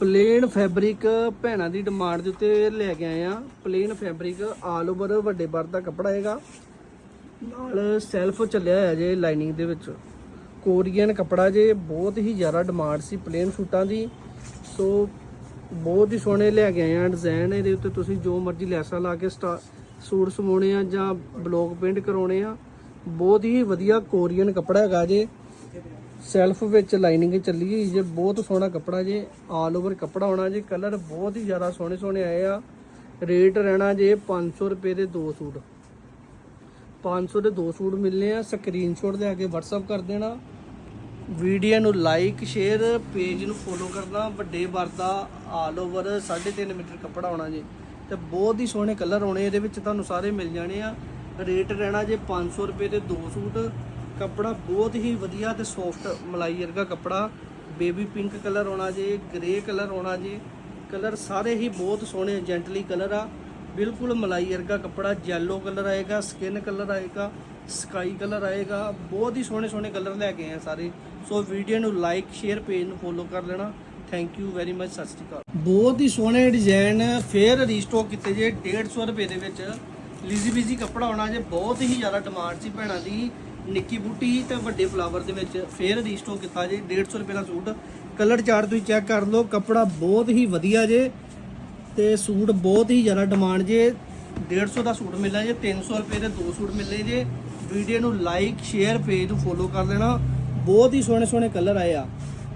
Plain fabric ਭੈਣਾਂ ਦੀ demand ਦੇ ਉੱਤੇ ਲੈ ਕੇ ਆਏ ਆ। ਪਲੇਨ ਫੈਬਰਿਕ ਆਲ ਓਵਰ ਵੱਡੇ ਬਰ ਦਾ ਕੱਪੜਾ ਹੈਗਾ। ਨਾਲ ਸੈਲਫ ਚੱਲਿਆ ਹੋਇਆ ਜੇ ਲਾਈਨਿੰਗ ਦੇ ਵਿੱਚ। ਕੋਰੀਅਨ ਕੱਪੜਾ ਜੇ ਬਹੁਤ ਹੀ ਜ਼ਿਆਦਾ ਡਿਮਾਂਡ ਸੀ ਪਲੇਨ ਸੂਟਾਂ ਦੀ। ਸੋ ਬਹੁਤ ਹੀ ਸੋਹਣੇ ਲੈ ਕੇ ਆਏ ਆ ਡਿਜ਼ਾਈਨ ਇਹਦੇ ਉੱਤੇ ਤੁਸੀਂ ਜੋ ਮਰਜ਼ੀ ਲੈਸਾਂ ਲਾ ਕੇ ਸਟਾ- ਸੂਟ ਸਮਾਉਣੇ ਆ ਜਾਂ ਬਲੌਕ ਪੇਂਟ ਕਰਾਉਣੇ ਆ। ਬਹੁਤ ਹੀ ਵਧੀਆ ਕੋਰੀਅਨ ਕੱਪੜਾ ਹੈਗਾ ਜੇ। ਸੈਲਫ ਵਿੱਚ ਲਾਈਨਿੰਗ ਚੱਲੀ ਹੋਈ ਜੇ, ਬਹੁਤ ਸੋਹਣਾ ਕੱਪੜਾ ਜੇ ਆਲ ਓਵਰ ਕੱਪੜਾ ਹੋਣਾ ਜੇ, ਕਲਰ ਬਹੁਤ ਹੀ ਜ਼ਿਆਦਾ ਸੋਹਣੇ ਸੋਹਣੇ ਆਏ ਆ। ਰੇਟ ਰਹਿਣਾ ਜੇ 500 ਰੁਪਏ ਦੇ ਦੋ ਸੂਟ। 500 ਦੇ ਦੋ ਸੂਟ ਮਿਲਨੇ ਆ ਸਕਰੀਨਸ਼ਾਟ ਲੈ ਕੇ WhatsApp ਕਰ ਦੇਣਾ। ਵੀਡੀਓ ਨੂੰ ਲਾਈਕ ਸ਼ੇਅਰ ਪੇਜ ਨੂੰ ਫੋਲੋ ਕਰਨਾ, ਵੱਡੇ ਵਰਦਾ ਆਲ ਓਵਰ 3.5 ਮੀਟਰ ਕੱਪੜਾ ਆਉਣਾ ਜੀ। ਤੇ ਬਹੁਤ ਹੀ ਸੋਹਣੇ ਕਲਰ ਆਉਣੇ ਇਹਦੇ ਵਿੱਚ ਤੁਹਾਨੂੰ ਸਾਰੇ ਮਿਲ ਜਾਣੇ ਆ। ਰੇਟ ਰਹਿਣਾ ਜੇ 500 ਰੁਪਏ ਦੇ ਦੋ ਸੂਟ। ਕੱਪੜਾ ਬਹੁਤ ਹੀ ਵਧੀਆ ਤੇ ਸੌਫਟ ਮਲਾਈ ਵਰਗਾ ਕੱਪੜਾ। ਬੇਬੀ ਪਿੰਕ ਕਲਰ ਆਉਣਾ ਜੇ ਗ੍ਰੇ ਕਲਰ ਆਉਣਾ ਜੇ ਕਲਰ ਸਾਰੇ ਹੀ ਬਹੁਤ ਸੋਹਣੇ ਜੈਂਟਲੀ ਕਲਰ ਆ। ਬਿਲਕੁਲ ਮਲਾਈ ਵਰਗਾ ਕੱਪੜਾ ਯੈਲੋ ਕਲਰ ਆਏਗਾ ਸਕਿਨ ਕਲਰ ਆਏਗਾ ਸਕਾਈ ਕਲਰ ਆਏਗਾ, ਬਹੁਤ ਹੀ ਸੋਹਣੇ ਸੋਹਣੇ ਕਲਰ ਲੈ ਕੇ ਆਏ ਆ ਸਾਰੇ। ਸੋ ਵੀਡੀਓ ਨੂੰ ਲਾਈਕ ਸ਼ੇਅਰ ਪੇਜ ਨੂੰ ਫੋਲੋ ਕਰ ਲੈਣਾ। ਥੈਂਕ ਯੂ ਵੈਰੀ ਮਚ ਸਤਿ ਸ਼੍ਰੀ ਅਕਾਲ। ਬਹੁਤ ਹੀ ਸੋਹਣੇ ਡਿਜ਼ਾਈਨ ਫੇਰ ਰੀਸਟਾਕ ਕੀਤੇ ਜੇ 150 ਰੁਪਏ ਦੇ ਵਿੱਚ। ਲਿਜ਼ੀ ਬੀਜ਼ੀ ਕੱਪੜਾ ਆਉਣਾ ਜੇ, ਬਹੁਤ ਹੀ ਜ਼ਿਆਦਾ ਡਿਮਾਂਡ ਸੀ ਭੈਣਾਂ ਦੀ। ਨਿੱਕੀ ਬੂਟੀ ਤੇ ਵੱਡੇ ਫਲਾਵਰ ਦੇ ਵਿੱਚ ਫੇਰ ਰੀਸਟਾਕ ਕੀਤਾ ਜੇ। 150 ਰੁਪਏ ਦਾ ਸੂਟ। ਕਲਰ ਚਾਰਟ ਤੁਸੀਂ ਚੈੱਕ ਕਰ ਲਓ, ਕੱਪੜਾ ਬਹੁਤ ਹੀ ਵਧੀਆ ਜੇ ਤੇ ਸੂਟ ਬਹੁਤ ਹੀ ਜ਼ਿਆਦਾ ਡਿਮਾਂਡ ਜੇ। 150 ਦਾ ਸੂਟ ਮਿਲਣਾ ਜੇ 300 ਰੁਪਏ ਦੇ ਦੋ ਸੂਟ ਮਿਲਣੇ ਜੇ। ਵੀਡੀਓ ਨੂੰ ਲਾਈਕ ਸ਼ੇਅਰ ਪੇਜ ਨੂੰ ਫੋਲੋ ਕਰ ਲੈਣਾ। ਬਹੁਤ ਹੀ ਸੋਹਣੇ ਸੋਹਣੇ ਕਲਰ ਆਏ ਆ।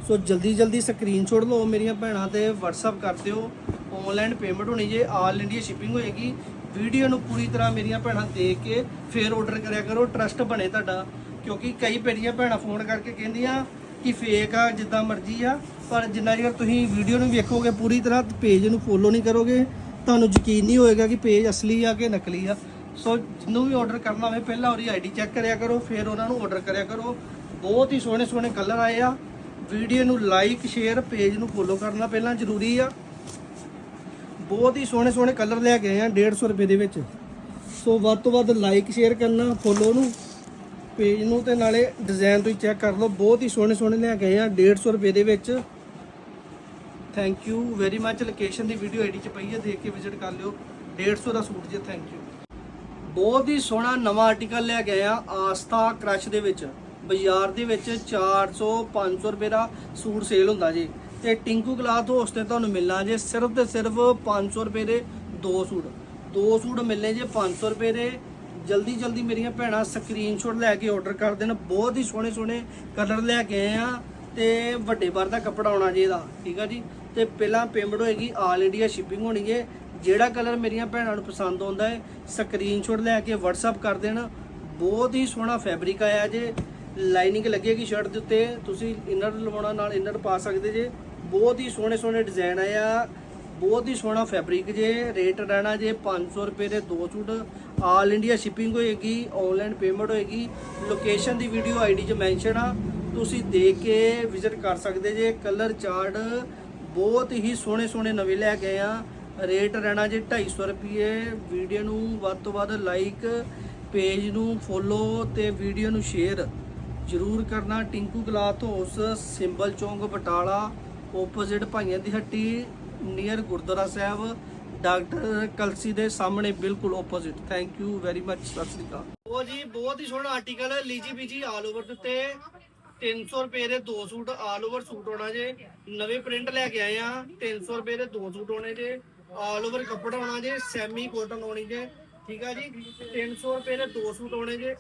ਸੋ ਜਲਦੀ ਜਲਦੀ ਸਕਰੀਨਸ਼ਾਟ ਲਓ ਮੇਰੀਆਂ ਭੈਣਾਂ ਤੇ WhatsApp ਕਰ ਦਿਓ। ਆਨਲਾਈਨ ਪੇਮੈਂਟ ਹੋਣੀ ਜੇ ਆਲ ਇੰਡੀਆ ਸ਼ਿਪਿੰਗ ਹੋਏਗੀ। ਵੀਡੀਓ ਨੂੰ ਪੂਰੀ ਤਰ੍ਹਾਂ ਮੇਰੀਆਂ ਭੈਣਾਂ ਦੇਖ ਕੇ ਫੇਰ ਆਰਡਰ ਕਰਿਆ ਕਰੋ ਟਰਸਟ ਬਣੇ ਤੁਹਾਡਾ। ਕਿਉਂਕਿ ਕਈ ਮੇਰੀਆਂ ਭੈਣਾਂ ਫੋਨ ਕਰਕੇ ਕਹਿੰਦੀਆਂ ਕਿ ਫੇਕ ਆ, ਜਿੱਦਾਂ ਮਰਜ਼ੀ ਆ, ਪਰ ਜਿੰਨਾ ਜੇਕਰ ਤੁਸੀਂ ਵੀਡੀਓ ਨੂੰ ਵੇਖੋਗੇ ਪੂਰੀ ਤਰ੍ਹਾਂ ਪੇਜ ਨੂੰ ਫੋਲੋ ਨਹੀਂ ਕਰੋਗੇ, ਤੁਹਾਨੂੰ ਯਕੀਨ ਨਹੀਂ ਹੋਏਗਾ ਕਿ ਪੇਜ ਅਸਲੀ ਆ ਕਿ ਨਕਲੀ ਆ। ਸੋ ਜਿਹਨੂੰ ਵੀ ਆਰਡਰ ਕਰਨਾ ਹੋਵੇ, ਪਹਿਲਾਂ ਉਹਦੀ ਆਈਡੀ ਚੈੱਕ ਕਰਿਆ ਕਰੋ, ਫਿਰ ਉਹਨਾਂ ਨੂੰ ਆਰਡਰ ਕਰਿਆ ਕਰੋ। ਬਹੁਤ ਹੀ ਸੋਹਣੇ ਸੋਹਣੇ ਕਲਰ ਆਏ ਆ। ਵੀਡੀਓ ਨੂੰ ਲਾਈਕ ਸ਼ੇਅਰ ਪੇਜ ਨੂੰ ਫੋਲੋ ਕਰਨਾ ਪਹਿਲਾਂ ਜ਼ਰੂਰੀ ਆ। ਬਹੁਤ ਹੀ ਸੋਹਣੇ ਸੋਹਣੇ ਕਲਰ ਲੈ ਕੇ ਆਏ ਆ 150 ਰੁਪਏ ਦੇ ਵਿੱਚ। ਸੋ ਵੱਧ ਤੋਂ ਵੱਧ ਲਾਈਕ ਸ਼ੇਅਰ ਕਰਨਾ ਫੋਲੋ ਨੂੰ। ਪੇਜ ਨੂੰ ਤੇ ਨਾਲੇ ਡਿਜ਼ਾਈਨ ਤੁਸੀਂ ਚੈੱਕ ਕਰ ਲਓ। ਬਹੁਤ ਹੀ ਸੋਹਣੇ ਸੋਹਣੇ ਲੈ ਕੇ ਆਏ ਆ 150 ਰੁਪਏ ਦੇ ਵਿੱਚ। Thank you very much location the video ID ਚ ਪਈ ਹੈ ਦੇਖ ਕੇ ਵਿਜ਼ਿਟ ਕਰ ਲਿਓ। 150 ਦਾ ਸੂਟ ਜੇ ਥੈਂਕ ਯੂ ਬਹੁਤ ਹੀ ਸੋਹਣਾ ਨਵਾਂ ਆਰਟੀਕਲ ਲੈ ਕੇ ਆਇਆ ਆਸਥਾ ਕ੍ਰਸ਼ ਦੇ ਵਿੱਚ। ਬਾਜ਼ਾਰ ਦੇ ਵਿੱਚ 400 500 ਰੁਪਏ ਦਾ ਸੂਟ ਸੇਲ ਹੁੰਦਾ ਜੀ। ਤੇ ਟਿੰਕੂ ਕਲਾਥ ਹਾਊਸ ਤੇ ਤੁਹਾਨੂੰ ਮਿਲਣਾ ਜੇ ਸਿਰਫ ਤੇ ਸਿਰਫ 500 ਰੁਪਏ ਦੇ ਦੋ ਸੂਟ। ਦੋ ਸੂਟ ਮਿਲਨੇ ਜੇ 500 ਰੁਪਏ ਦੇ। ਜਲਦੀ ਜਲਦੀ ਮੇਰੀਆਂ ਭੈਣਾਂ ਸਕਰੀਨਸ਼ਾਟ ਲੈ ਕੇ ਆਰਡਰ ਕਰ ਦੇਣ। ਬਹੁਤ ਹੀ ਸੋਹਣੇ ਸੋਹਣੇ ਕਲਰ ਲੈ ਕੇ ਆਏ ਆ ਤੇ ਵੱਡੇ ਬਾਰ ਦਾ ਕੱਪੜਾ ਆਉਣਾ ਜੀ ਇਹਦਾ, ਠੀਕ ਆ ਜੀ? ਤੇ ਪਹਿਲਾਂ ਪੇਮੈਂਟ ਹੋਏਗੀ ਆਲ ਇੰਡੀਆ ਸ਼ਿਪਿੰਗ ਹੋਣੀ ਹੈ ਜਿਹੜਾ ਕਲਰ ਮੇਰੀਆਂ ਭੈਣਾਂ ਨੂੰ ਪਸੰਦ ਆਉਂਦਾ ਹੈ ਸਕਰੀਨਸ਼ਾਟ ਲੈ ਕੇ WhatsApp ਕਰ ਦੇਣਾ। ਬਹੁਤ ਹੀ ਸੋਹਣਾ ਫੈਬਰਿਕ ਆਇਆ ਜੇ। ਲਾਈਨਿੰਗ ਲੱਗੇਗੀ ਸ਼ਰਟ ਦੇ ਉੱਤੇ। ਤੁਸੀਂ ਇਨਰ ਲਵਾਉਣਾ, ਨਾਲ ਇਨਰ ਪਾ ਸਕਦੇ ਜੇ। ਬਹੁਤ ਹੀ ਸੋਹਣੇ ਸੋਹਣੇ ਡਿਜ਼ਾਈਨ ਆ। ਬਹੁਤ ਹੀ ਸੋਹਣਾ ਫੈਬਰਿਕ ਜੇ, ਰੇਟ ਰਹਿਣਾ ਜੇ 500 ਰੁਪਏ ਦੇ ਦੋ ਸੂਟ। ਆਲ ਇੰਡੀਆ ਸ਼ਿਪਿੰਗ ਹੋਏਗੀ ਆਨਲਾਈਨ ਪੇਮੈਂਟ ਹੋਏਗੀ। ਲੋਕੇਸ਼ਨ ਦੀ ਵੀਡੀਓ ਆਈਡੀ 'ਚ ਮੈਂਸ਼ਨ ਆ। ਤੁਸੀਂ ਦੇਖ ਕੇ ਵਿਜ਼ਿਟ ਕਰ ਸਕਦੇ ਜੇ। ਕਲਰ ਚਾਰਟ ਬਹੁਤ ਹੀ ਸੋਹਣੇ ਸੋਹਣੇ ਨਵੇਂ ਲੈ ਕੇ ਆਏ ਆ। ਰੇਟ ਰਹਿਣਾ ਜੇ 250 ਰੁਪਏ ਵੀਡੀਓ ਨੂੰ ਵੱਧ ਤੋਂ ਵੱਧ ਲਾਈਕ ਪੇਜ ਨੂੰ ਫੋਲੋ ਤੇ ਵੀਡੀਓ ਨੂੰ ਸ਼ੇਅਰ ਜਰੂਰ ਕਰਨਾ। ਟਿੰਕੂ ਕਲਾਥ ਹਾਊਸ ਸਿੰਬਲ ਚੌਂਕ ਬਟਾਲਾ ਆਪੋਜ਼ਿਟ ਭਾਈਆਂ ਦੀ ਹੱਟੀ ਨੀਅਰ ਗੁਰਦੁਆਰਾ ਸਾਹਿਬ, ਡਾਕਟਰ ਕਲਸੀ ਦੇ ਸਾਹਮਣੇ ਬਿਲਕੁਲ opposite thank you very much Sat Sri ਅਕਾਲ। ਉਹ ਜੀ, ਬਹੁਤ ਹੀ ਸੋਹਣਾ ਆਰਟੀਕਲ ਲੀਜੀ ਬੀਜੀ ਆਲ ਓਵਰ ਦੇ 300 ਰੁਪਏ ਦੇ ਦੋ ਸੂਟ ਆਲ ਓਵਰ ਸੂਟ ਹੋਣਾ ਜੇ। ਨਵੇਂ ਪ੍ਰਿੰਟ ਲੈ ਕੇ ਆਏ ਆ 300 ਰੁਪਏ ਦੇ ਦੋ ਸੂਟ ਹੋਣੇ ਜੇ। ਆਲ ਓਵਰ ਕੱਪੜਾ ਹੋਣਾ ਜੇ ਸੈਮੀ ਕੋਟਨ ਹੋਣੀ ਜੇ। ਠੀਕ ਆ ਜੀ? 300 ਰੁਪਏ ਦੇ ਦੋ ਸੂਟ ਹੋਣੇ ਜੇ।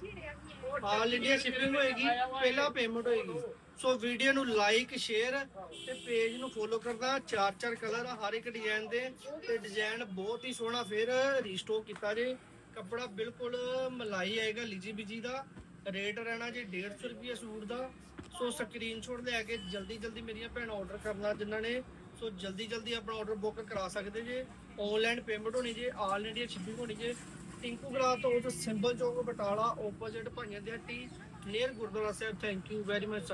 ਆਲ ਇੰਡੀਆ ਸ਼ਿਪਿੰਗ ਹੋਏਗੀ, ਪਹਿਲਾਂ ਪੇਮੈਂਟ ਹੋਏਗੀ। ਸੋ ਵੀਡੀਓ ਨੂੰ ਲਾਈਕ ਸ਼ੇਅਰ ਤੇ ਪੇਜ ਨੂੰ ਫੋਲੋ ਕਰਨਾ। ਚਾਰ ਚਾਰ ਕਲਰ ਆ ਹਰ ਇੱਕ ਡਿਜ਼ਾਈਨ ਦੇ। ਤੇ ਡਿਜ਼ਾਈਨ ਬਹੁਤ ਹੀ ਸੋਹਣਾ ਫਿਰ ਰੀਸਟੋਕ ਕੀਤਾ ਜੇ। ਕੱਪੜਾ ਬਿਲਕੁਲ ਮਲਾਈ ਆਏਗਾ ਲੀਜੀ ਬੀਜੀ ਦਾ। ਰੇਟ ਰਹਿਣਾ ਜੇ 150 ਰੁਪਏ ਸੂਟ ਦਾ। ਸੋ ਸਕਰੀਨਸ਼ਾਟ ਲੈ ਕੇ ਜਲਦੀ ਜਲਦੀ ਮੇਰੀਆਂ ਭੈਣਾਂ ਆਰਡਰ ਕਰਨਾ ਜਿਨ੍ਹਾਂ ਨੇ। ਸੋ ਜਲਦੀ ਜਲਦੀ ਆਪਣਾ ਆਰਡਰ ਬੁੱਕ ਕਰਾ ਸਕਦੇ ਜੇ। ਆਨਲਾਈਨ ਪੇਮੈਂਟ ਹੋਣੀ ਜੇ ਆਲ ਇੰਡੀਆ ਸ਼ਿਪਿੰਗ ਹੋਣੀ ਜੇ। ਟਿੰਕੂ ਗਰਾ ਤੋਂ ਸਿੰਬਲ ਚੌਕ ਬਟਾਲਾ ਆਪੋਜ਼ਿਟ ਭਾਈਆਂ ਦੀ ਹੱਟੀ near gurdwara sahib thank you very much